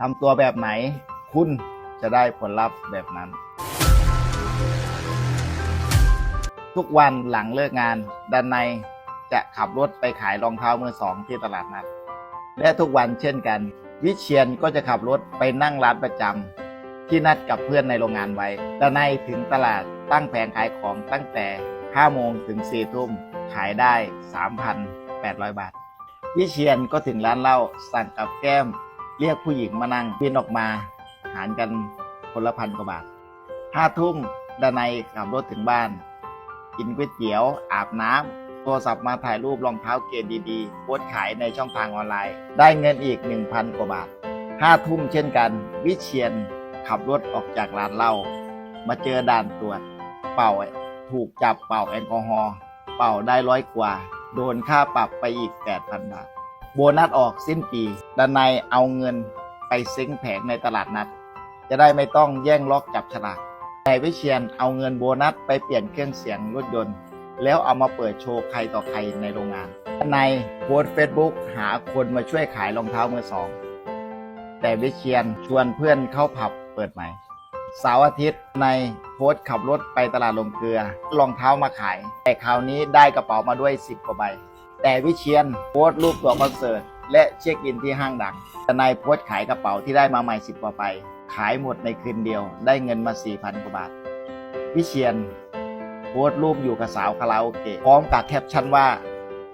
ทำตัวแบบไหน คุณจะได้ผลลัพธ์แบบนั้น ทุกวันหลังเลิกงานด้านในจะขับรถไปขายรองเท้ามือสองที่ตลาดนัดและทุกวันเช่นกัน วิเชียนก็จะขับรถไปนั่งร้านประจำที่นัดกับเพื่อนในโรงงานไว้ด้านในถึงตลาดตั้งแผงขายของตั้งแต่ 5 โมงถึง 4 ทุ่มขายได้ 3,800 บาท วิเชียนก็ถึงร้านเหล้าสั่งกับแก้ม เรียกผู้หญิงมานั่งบินออกมาหารกันคนละพันกว่าบาทห้าทุ่มดานายขับรถถึงบ้าน กินก๋วยเตี๋ยว อาบน้ำโทรศัพท์มาถ่ายรูปรองเท้าเกรดดีๆโพสขายในช่องทางออนไลน์ ได้เงินอีก 1,000 กว่าบาทห้าทุ่มเช่นกัน วิเชียนขับรถออกจากร้านเหล้ามาเจอด่านตรวจ เป่าถูกจับเป่าแอลกอฮอล์เป่าได้ร้อยกว่า โดนค่าปรับไปอีก 8,000 บาท โบนัสออกสิ้นปีด้านในเอาเงินไปเซ้งแผงในตลาดนัด จะได้ไม่ต้องแย่งล็อกจับฉลากนายวิเชียนเอาเงินโบนัสไปเปลี่ยนเครื่องเสียงรถยนต์ แล้วเอามาเปิดโชว์ใครต่อใครในโรงงานด้านในโพสเฟซบุ๊กหาคนมาช่วยขายรองเท้ามือสอง แต่วิเชียนชวนเพื่อนเข้าผับเปิดใหม่เสาร์อาทิตย์ในโพสต์ขับรถไปตลาดลงเกลือรองเท้ามาขาย แต่คราวนี้ได้กระเป๋ามาด้วย 10 กว่าใบ แต่วิเชียนโพสต์รูปตัวคอนเสิร์ตและเช็คอินที่ห้างดังแต่นายโพสต์ขายกระเป๋าที่ได้มาใหม่10กว่าใบขายหมดในคืนเดียว ได้เงินมา 4,000 กว่าบาท วิเชียนโพสต์รูปอยู่กับสาวคาราโอเกะพร้อมกับแคปชั่นว่า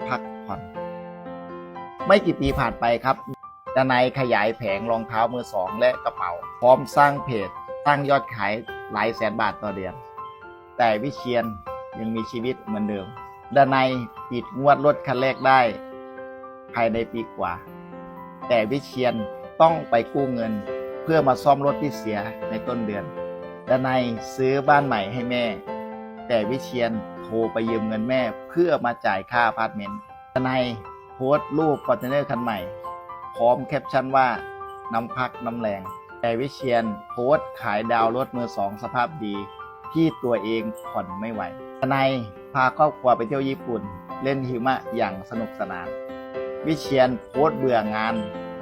พักผ่อน ไม่กี่ปีผ่านไปครับดนายขยายแผงรองเท้ามือสองและกระเป๋า พร้อมสร้างเพจตั้งยอดขายหลายแสนบาทต่อเดือน แต่วิเชียนยังมีชีวิตเหมือนเดิม ดานายปิดงวดรถคันแรกได้ ภายในปีกว่า แต่วิเชียนต้องไปกู้เงิน เพื่อมาซ่อมรถที่เสียในต้นเดือนดานายซื้อบ้านใหม่ให้แม่ แต่วิเชียนโทรไปยืมเงินแม่เพื่อมาจ่ายค่าอพาร์ตเมนต์ดานายโพสต์รูปฟอร์จูเนอร์คันใหม่ พร้อมแคปชั่นว่าน้ำพักน้ำแรงแต่วิเชียนโพสต์ขายดาวรถมือสองสภาพดี ที่ตัวเองผ่อนไม่ไหว ทนายพาครอบครัวไปเที่ยวญี่ปุ่น เล่นหิมะอย่างสนุกสนาน วิเชียนโพสเบื่องาน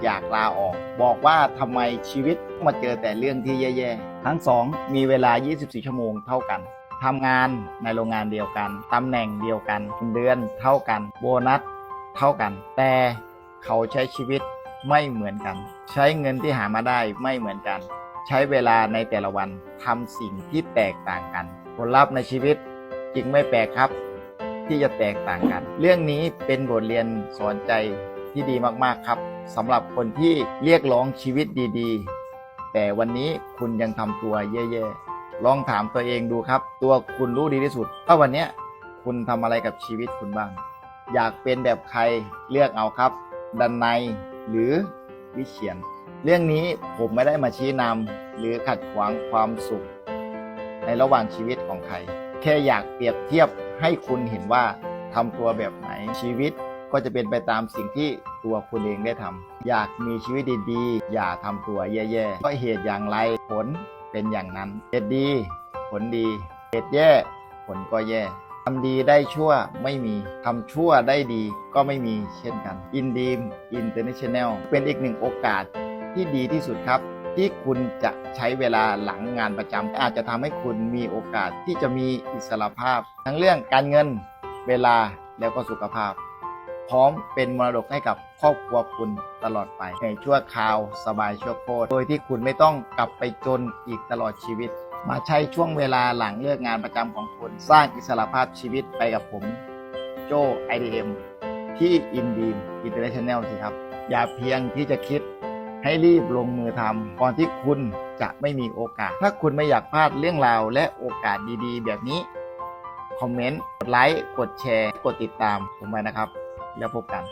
อยากลาออก บอกว่าทำไมชีวิตมาเจอแต่เรื่องที่แย่ๆ ทั้งสองมีเวลา 24 ชั่วโมงเท่ากันทำงานในโรงงานเดียวกันตำแหน่งเดียวกันเดือนเท่ากัน โบนัสเท่ากัน แต่เขาใช้ชีวิตไม่เหมือนกัน ใช้เงินที่หามาได้ไม่เหมือนกัน ใช้เวลาในแต่ละวันทำสิ่งที่แตกต่างกัน ผลลัพธ์ในชีวิต จึงไม่แปลกครับ ที่จะแตกต่างกัน เรื่องนี้เป็นบทเรียนสอนใจที่ดีมากๆครับสำหรับคนที่เรียกร้องชีวิตดีๆ แต่วันนี้คุณยังทำตัวแย่ๆลองถามตัวเองดูครับ ตัวคุณรู้ดีที่สุดว่าวันนี้คุณทำอะไรกับชีวิตคุณบ้าง อยากเป็นแบบใครเลือกเอาครับ ดันในหรือวิเชียน เรื่องนี้ผมไม่ได้มาชี้นำหรือขัดขวางความสุข ในระหว่างชีวิตของใคร แค่อยากเปรียบเทียบให้คุณเห็นว่าทำตัวแบบไหนชีวิตก็จะเป็นไปตามสิ่งที่ตัวคุณเองได้ทำอยากมีชีวิตดีๆ อย่าทำตัวแย่ๆก็เหตุอย่างไรผลเป็นอย่างนั้นเหตุดี ผลดีเหตุแย่ ผลก็แย่ทำดีได้ชั่วไม่มีทำชั่วได้ดีก็ไม่มีเช่นกันอินดีมอินเตอร์เนชั่นแนลเป็นอีกหนึ่งโอกาสที่ดีที่สุดครับ ที่คุณจะใช้เวลาหลังงานประจำอาจจะทำให้คุณมีโอกาสที่จะมีอิสรภาพ ทั้งเรื่องการเงินเวลาแล้วก็สุขภาพ พร้อมเป็นมรดกให้กับครอบครัวคุณตลอดไปในชั่วคราวสบายชั่วโคตรโดยที่คุณไม่ต้องกลับไปจนอีกตลอดชีวิต มาใช้ช่วงเวลาหลังเลิกงานประจำของคุณสร้างอิสรภาพชีวิตไปกับผมโจ IDM ที่ i n d e a m International สิครับ อย่าเพียงที่จะคิด ให้รีบลงมือทำก่อนที่คุณจะไม่มีโอกาส ถ้าคุณไม่อยากพลาดเรื่องราวและโอกาสดีๆ แบบนี้ คอมเมนต์ กดไลค์ กดแชร์ กดติดตามผมไปนะครับ แล้วพบกัน